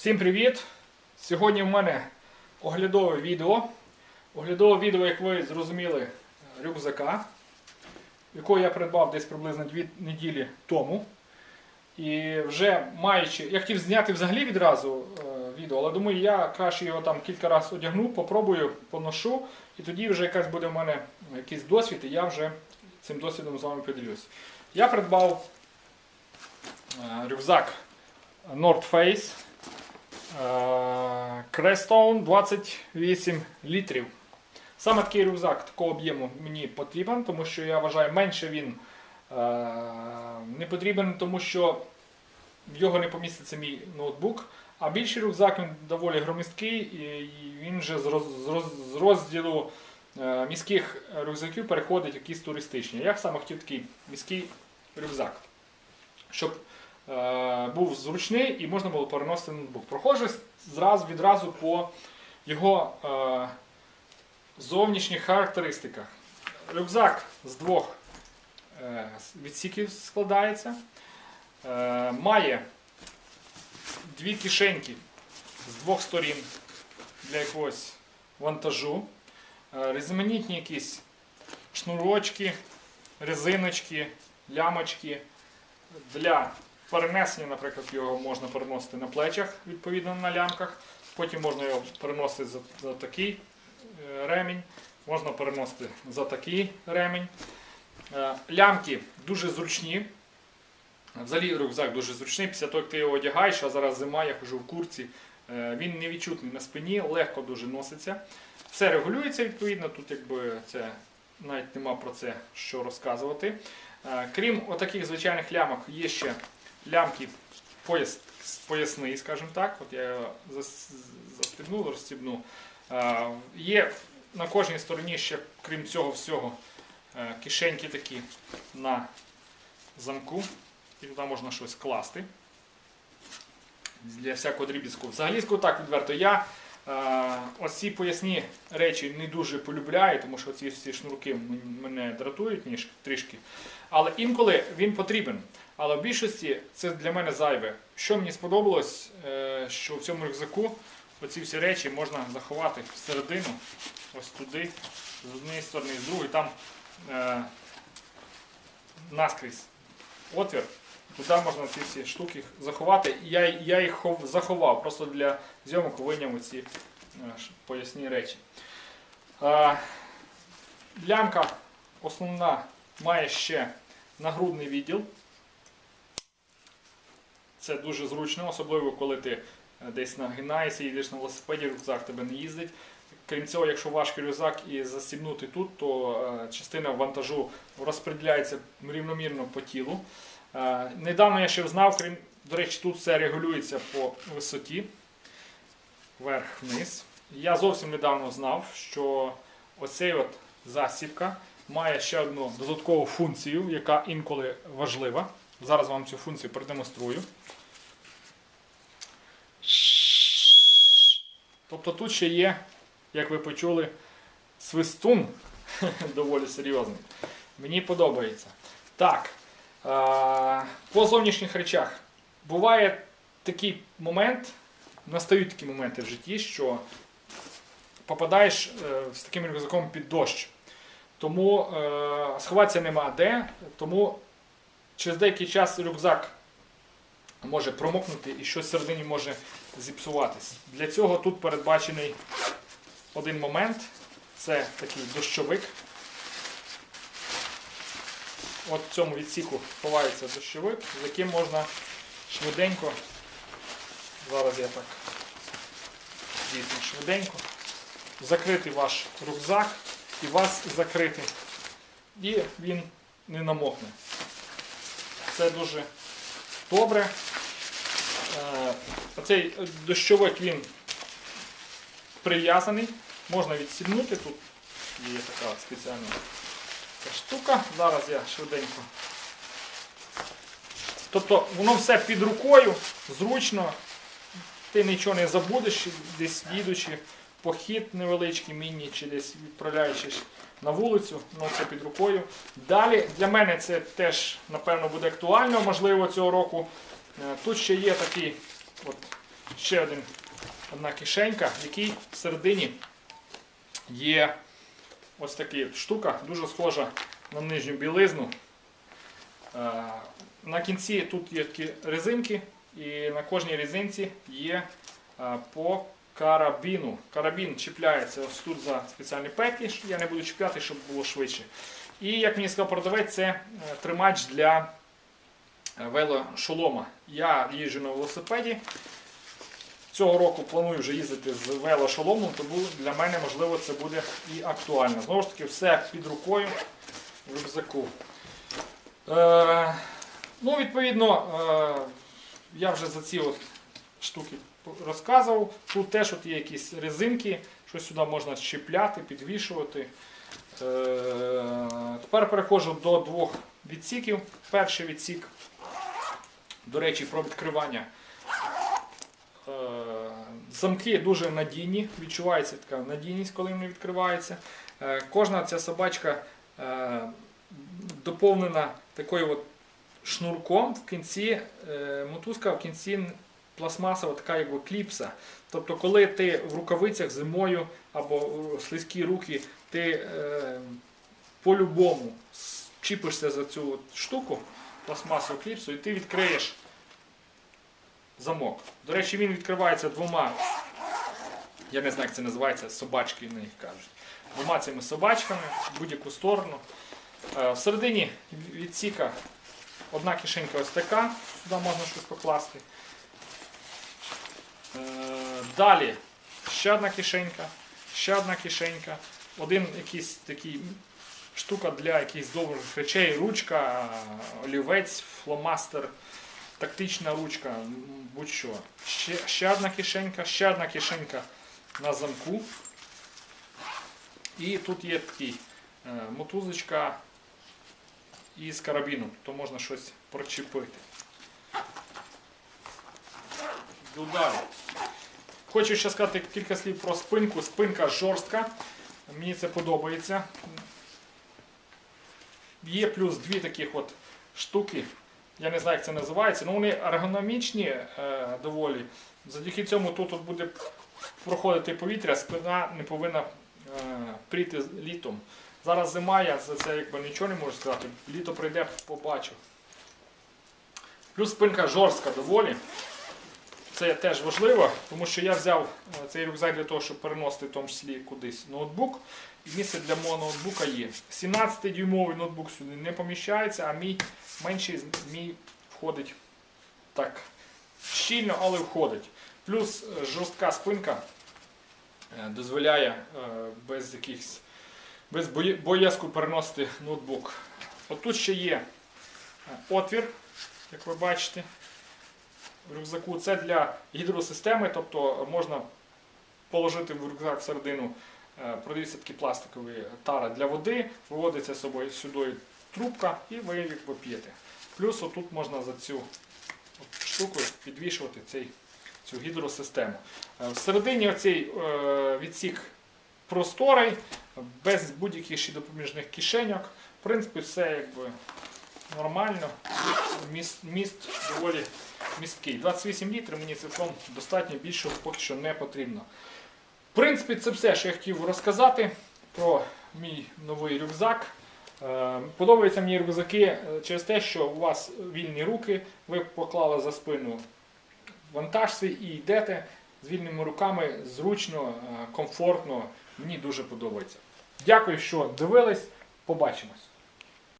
Всім привіт! Сьогодні в мене оглядове відео. Оглядове відео, як ви зрозуміли, рюкзака, якого я придбав десь приблизно 2 неділі тому. І вже маючи, я хотів зняти взагалі відразу е, відео, але думаю, я краще його там кілька разів одягну, попробую, поношу, і тоді вже якась буде в мене якийсь досвід, і я вже цим досвідом з вами поділюсь. Я придбав е, рюкзак North Face Crestone 28 літрів. Саме такий рюкзак такого об'єму мені потрібен, тому що я вважаю, менше він е, не потрібен, тому що в його не поміститься мій ноутбук. А більший рюкзак він доволі громісткий, і він вже з роз- з роз- з розділу е, міських рюкзаків переходить якісь туристичні. Я саме хотів такий міський рюкзак, щоб е, був зручний і можна було переносити ноутбук. Проходжу зразу відразу по його е, зовнішніх характеристиках. Рюкзак з двох е, відсіків складається. Е, має дві кишеньки з двох сторін для якогось вантажу. Е, різноманітні якісь шнурочки, резиночки, лямочки. Для перенесення, наприклад, його можна переносити на плечах, відповідно на лямках. Потім можна його переносити за, за такий е, ремінь, можна переносити за такий ремінь. Е, Лямки дуже зручні. Взагалі рюкзак дуже зручний. Після того, як ти його одягаєш, а зараз зима, я хожу в курці, е, він невідчутний на спині, легко дуже носиться. Все регулюється відповідно, тут якби це навіть нема про це що розказувати. Крім отаких звичайних лямок, є ще лямки пояс, поясний, скажімо так. От я його зас- застібнув, розстібнув. Е, Є на кожній стороні ще, крім цього всього, е, кишеньки такі на замку. І туди можна щось класти. Для всякого дріб'язку. Взагалі, так відверто, я е, ось ці поясні речі не дуже полюбляю, тому що ці всі шнурки мене дратують ніж трішки. Але інколи він потрібен. Але в більшості це для мене зайве. Що мені сподобалось, е, що в цьому рюкзаку оці всі речі можна заховати всередину, ось туди, з однієї сторони, з другої, там е, наскрізь отвір. Туди можна ці всі штуки заховати. Я, я їх хов- заховав, просто для зйомок виняв ці поясні речі. Е, лямка основна має ще нагрудний відділ. Це дуже зручно, особливо коли ти е, десь нагинаєшся, їдеш на велосипеді, рюкзак тебе не їздить. Крім цього, якщо важкий рюкзак і застібнути тут, то е, частина вантажу розподіляється рівномірно по тілу. Е, Недавно я ще знав, крім, до речі, тут все регулюється по висоті, вверх-вниз. Я зовсім недавно знав, що оцей от засібка має ще одну додаткову функцію, яка інколи важлива. Зараз вам цю функцію продемонструю. Тобто тут ще є, як ви почули, свистун доволі серйозний. Мені подобається. Так, по зовнішніх речах. Буває такий момент, настають такі моменти в житті, що попадаєш е, з таким рюкзаком під дощ. Тому е, сховатися нема де, тому через деякий час рюкзак може промокнути і щось всередині може зіпсуватись. Для цього тут передбачений один момент. Це такий дощовик. От в цьому відсіку ховається дощовик, з яким можна швиденько, зараз я так дійсно швиденько, закрити ваш рюкзак і вас закрити. І він не намокне. Це дуже добре. Е, Оцей дощовик він прив'язаний, можна відсібнути тут. Є така спеціальна штука. Зараз я швиденько. Тобто воно все під рукою, зручно, ти нічого не забудеш, десь їдучи, похід невеличкий, міні, чи десь відправляючись на вулицю, воно все під рукою. Далі для мене це теж, напевно, буде актуально, можливо, цього року. Е, Тут ще є такий от ще один, одна кишенька, в якій всередині є ось така штука, дуже схожа на нижню білизну. Е, На кінці тут є такі резинки, і на кожній резинці є е, по карабіну. Карабін чіпляється ось тут за спеціальні петлі. Я не буду чіпляти, щоб було швидше. І як мені сказав продавець, це е, тримач для велошолома. Я їжджу на велосипеді. Цього року планую вже їздити з велошоломом, тому для мене можливо це буде і актуально. Знову ж таки, все під рукою в рюкзаку. Е, ну, відповідно, е, я вже за ці от штуки розказував. Тут теж от є якісь резинки, що сюди можна чіпляти, підвішувати. Е, тепер переходжу до двох відсіків. Перший відсік, до речі, про відкривання. Е, Замки дуже надійні, відчувається така надійність, коли вони відкриваються. Е, Кожна ця собачка е, доповнена такою от шнурком в кінці, мотузка в кінці пластмасова така якби кліпса. Тобто, коли ти в рукавицях зимою або слизькі руки, ти по-любому чіпишся за цю штуку, пластмасову кліпсу, і ти відкриєш замок. До речі, він відкривається двома, я не знаю, як це називається, собачки на них кажуть. Двома цими собачками в будь-яку сторону. Е, Всередині відсіка одна кишенька ось така, сюди можна щось покласти. Е, Далі ще одна кишенька, ще одна кишенька, один якийсь такий штука для якихось довгих речей, ручка, олівець, фломастер, тактична ручка, будь-що. Ще, ще одна кишенька, ще одна кишенька на замку. І тут є такий е, мотузочка із карабіну, то можна щось прочепити. Йду. Хочу ще сказати кілька слів про спинку. Спинка жорстка. Мені це подобається. Є плюс дві таких от штуки. Я не знаю, як це називається, але вони ергономічні е, доволі. Завдяки цьому тут от буде проходити повітря, спина не повинна е, прийти літом. Зараз зима, я за це якби нічого не можу сказати. Літо прийде, побачу. Плюс спинка жорстка доволі. Це теж важливо, тому що я взяв е, цей рюкзак для того, щоб переносити в тому числі кудись ноутбук. І місце для мого ноутбука є. 17-дюймовий ноутбук сюди не поміщається, а мій менший мій входить так щільно, але входить. Плюс е, жорстка спинка е, дозволяє без якихось без боязку переносити ноутбук. От тут ще є отвір, як ви бачите рюкзаку. Це для гідросистеми, тобто можна положити в рюкзак всередину, е, продаються такі пластикові тари для води, виводиться з собою сюди трубка і ви якби п'єте. Плюс отут можна за цю штуку підвішувати цей, цю гідросистему. Е, Всередині оцей е, відсік просторий, без будь-яких ще допоміжних кишеньок. В принципі, все якби нормально. Міст, міст доволі місткий. 28 літрів мені цілком достатньо більшого поки що не потрібно. В принципі, це все, що я хотів розказати про мій новий рюкзак. Е, Подобаються мені рюкзаки е, через те, що у вас вільні руки, ви поклали за спину вантаж свій і йдете з вільними руками зручно, е, комфортно. Мені дуже подобається. Дякую, що дивились. Побачимось.